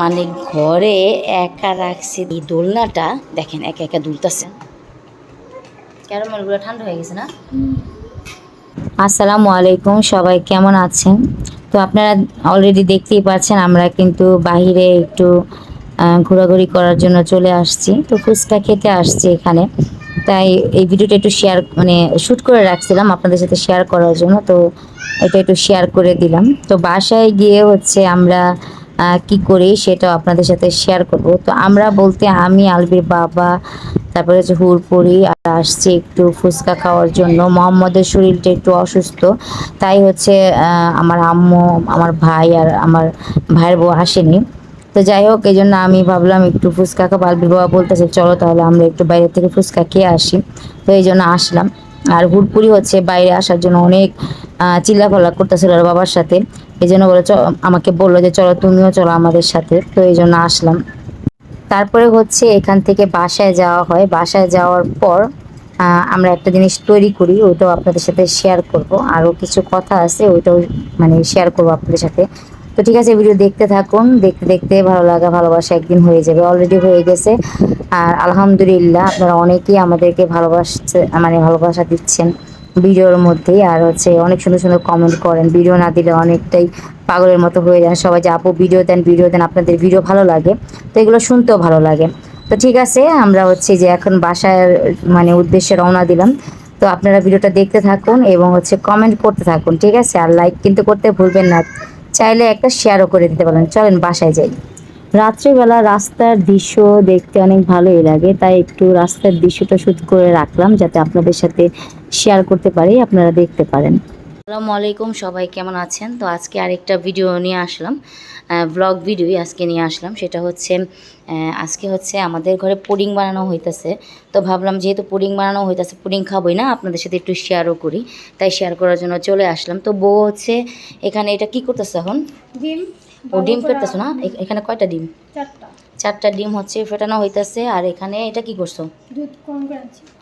মানে ঘরে একা রাখছে। এই দোলনাটা, দেখেন, একা একা দুলতেছে। ক্যারামেলগুলো ঠান্ডা হয়ে গেছে না? আসসালামু আলাইকুম, সবাই কেমন আছেন? তো আপনারা অলরেডি দেখতেই পাচ্ছেন, আমরা কিন্তু বাহিরে একটু ঘোরাঘুরি করার জন্য চলে আসছি। তো ফুচকা খেতে আসছি এখানে। তাই এই ভিডিওটা একটু শেয়ার মানে শ্যুট করে রাখছিলাম আপনাদের সাথে শেয়ার করার জন্য, তো এটা একটু শেয়ার করে দিলাম। তো বাসায় গিয়ে হচ্ছে আমরা কি করি সেটা আপনাদের সাথে শেয়ার করব। তো আমরা বলতে আমি, আলবির বাবা, তারপরে হচ্ছে হুরপুরি, আর আসছি একটু ফুচকা খাওয়ার জন্য। মোহাম্মদের শরীরটা একটু অসুস্থ, তাই হচ্ছে আমার আম্মু, আমার ভাই আর আমার ভাইয়ের বউ আসেনি। তো যাই হোক এই জন্য আমি ভাবলাম একটু ফুচকা খাব। আলবির বাবা বলতেছে, চলো তাহলে আমরা একটু বাইরে থেকে ফুচকা খেয়ে আসি। তো এই জন্য আসলাম। আর হুড়পুরি হচ্ছে বাইরে আসার জন্য অনেক চিল্লাফাল্লা করতেছিল ওর বাবার সাথে। এই জন্য বলে আমাকে বলল যে, চলো তুমিও চলো আমাদের সাথে। তো এই জন্য আসলাম। তারপরে হচ্ছে এখান থেকে বাসায় যাওয়া হয়। বাসায় যাওয়ার পর আমরা একটা জিনিস তৈরি করি, ওইটাও আপনাদের সাথে শেয়ার করব। আরও কিছু কথা আছে, ওইটাও মানে শেয়ার করব আপনাদের সাথে। তো ঠিক আছে ভিডিও দেখতে থাকুন। দেখতে দেখতে ভালো লাগা, ভালোবাসা একদিন হয়ে যাবে অলরেডি হয়ে গেছে। আর আলহামদুলিল্লাহ, আপনারা অনেকেই আমাদেরকে ভালোবাসছে মানে ভালোবাসা দিচ্ছেন ভিডিওর মধ্যেই। আর হচ্ছে অনেক সুন্দর সুন্দর কমেন্ট করেন। ভিডিও না দিলে অনেকটাই পাগলের মতো হয়ে যান সবাই যে, আপু ভিডিও দেন ভিডিও দেন, আপনাদের ভিডিও ভালো লাগে। তো এগুলো শুনতেও ভালো লাগে। তো ঠিক আছে, আমরা হচ্ছে যে এখন বাসার মানে উদ্দেশ্যে রওনা দিলাম। তো আপনারা ভিডিওটা দেখতে থাকুন এবং হচ্ছে কমেন্ট করতে থাকুন, ঠিক আছে? আর লাইক কিন্তু করতে ভুলবেন না। চাইলে একটা শেয়ারও করে দিতে পারেন। চলেন বাসায় যাই। রাত্রিবেলা রাস্তার দৃশ্য দেখতে অনেক ভালোই লাগে, তাই একটু রাস্তার দৃশ্যটা শুট করে রাখলাম, যাতে আপনাদের সাথে শেয়ার করতে পারি, আপনারা দেখতে পারেন। আসসালামু আলাইকুম সবাই কেমন আছেন? তো আজকে আরেকটা ভিডিও নিয়ে আসলাম ব্লগ ভিডিওই আজকে নিয়ে আসলাম। সেটা হচ্ছে আজকে হচ্ছে আমাদের ঘরে পুডিং বানানো হইতেছে। তো ভাবলাম যেহেতু পুডিং বানানো হইতেছে পুডিং খাবোই না আপনাদের সাথে একটু শেয়ারও করি। তাই শেয়ার করার জন্য চলে আসলাম। তো বউ হচ্ছে এখানে এটা কি করতেছে এখন? ডিম। ও ডিম ফেটতেছো না? এখানে কয়টা ডিম? চারটা। চারটা ডিম হচ্ছে ফেটানো হইতেছে। আর এখানে এটা কি করছ?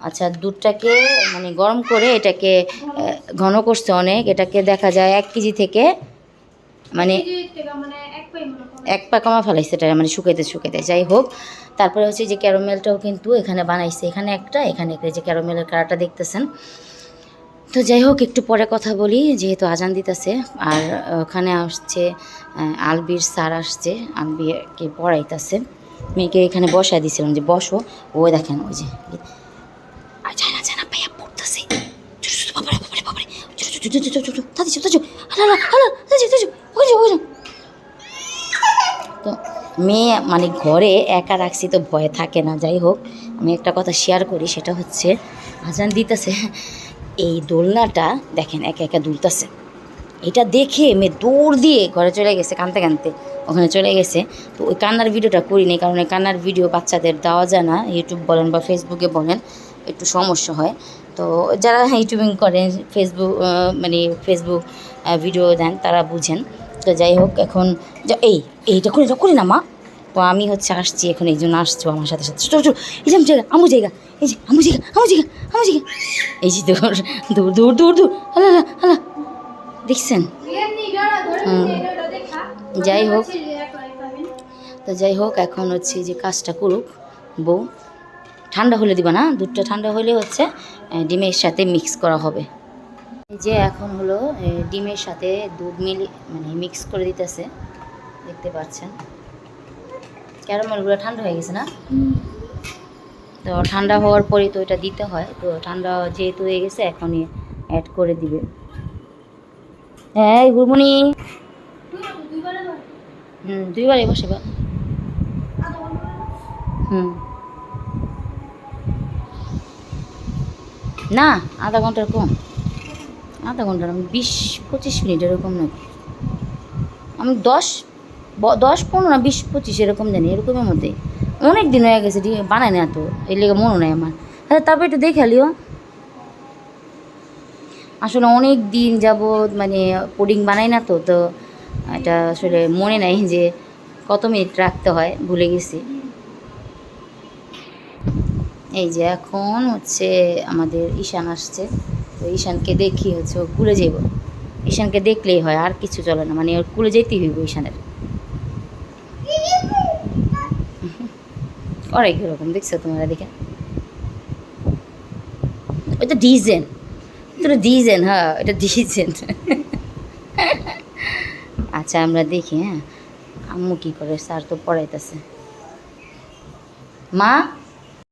আচ্ছা দুধটাকে মানে গরম করে এটাকে ঘন করছে। অনেক। এটাকে দেখা যায় এক কেজি থেকে মানে মানে এক পা কমা ফেলাইছে এটা মানে শুকাইতে শুকাইতে। যাই হোক তারপরে হচ্ছে যে ক্যারামেলটাও কিন্তু এখানে বানাইছে। এখানে একটা এখানে যে ক্যারামেলের কালারটা দেখতেছেন। তো যাই হোক, একটু পরে কথা বলি, যেহেতু আজান দিতেছে। আর ওখানে আসছে আলবির স্যার আসছে, আলবিকে পড়াইতেছে। মেয়েকে এখানে বসায় দিয়েছিলাম যে, বসো। ও দেখেন, ওই যে আর যায় না যায় না ভাইয়া তো মেয়ে মানে ঘরে একা রাখছি তো ভয় থাকে না। যাই হোক, আমি একটা কথা শেয়ার করি, সেটা হচ্ছে, আজান দিতেছে। এই দোলনাটা দেখেন, একা একা দুলতেছে। এটা দেখে মেয়ে দৌড় দিয়ে ঘরে চলে গেছে কানতে কানতে। ওখানে চলে গেছে। তো ওই কান্নার ভিডিওটা করিনি কারণ এই কান্নার ভিডিও বাচ্চাদের দেওয়া যায় না। ইউটিউব বলেন বা ফেসবুকে বলেন, একটু সমস্যা হয়। তো যারা ইউটিউবিং করেন ফেসবুক মানে ফেসবুক ভিডিও দেন, তারা বুঝেন। তো যাই হোক, এখন এই, এইটা করি না করি না মা। তো আমি হচ্ছে আসছি, এখন এই জন্য আসছো আমার সাথে সাথে। চলো এই যে জায়গা আমু জায়গা, এই যে আমু জায়গা আমু জায়গা আমু জায়গা। এই যে দূর দূর দূর দূর হালা হালা হালা দেখছেন? যাই হোক। তো যাই হোক, এখন হচ্ছে যে কাজটা করুক বউ। ঠান্ডা হলে দিবা না? দুধটা ঠান্ডা হলে হচ্ছে ডিমের সাথে মিক্স করা হবে। যে এখন হলো ডিমের সাথে দুধ মিলি মানে মিক্স করে দিতেছে। দেখতে পাচ্ছেন? ক্যারামেলগুলো ঠান্ডা হয়ে গেছে না? তো ঠান্ডা হওয়ার পরেই তো এটা দিতে হয়। তো ঠান্ডা যেহেতু হয়ে গেছে, এখনই অ্যাড করে দিবে। হ্যাঁ দুইবারে ধরে হুম, দুইবারই বসে বা হুম। না, আধা ঘণ্টার কম আধা ঘণ্টার বিশ পঁচিশ মিনিট এরকম নাকি? আমি দশ দশ, পনেরো না বিশ, পঁচিশ, এরকম জানি, এরকমের মধ্যে। অনেক দিন হয়ে গেছে বানায় না তো এর লেগে মনে নাই আমার। আচ্ছা তারপর একটু দেখে লিও আসলে অনেক দিন যাবৎ মানে পুডিং বানাই না তো তো এটা আসলে মনে নাই যে কত মিনিট রাখতে হয়, ভুলে গেছি। এই যে এখন হচ্ছে আমাদের ঈশান আসছে, তো ঈশানকে দেখি হচ্ছে ও কুলে যাইব। ঈশানকে দেখলেই হয়, আর কিছু চলে না মানে ওর কুলে যেতেই হইব ঈশানের। ওরাই কীরকম দেখছ তোমরা দেখে ওইটা ডিজেন। তোরা ডিজেন হ্যাঁ এটা ডিজেন। আচ্ছা আমরা দেখি হ্যাঁ। আম্মু কি করে, স্যার তো পড়াইতেছে। মা?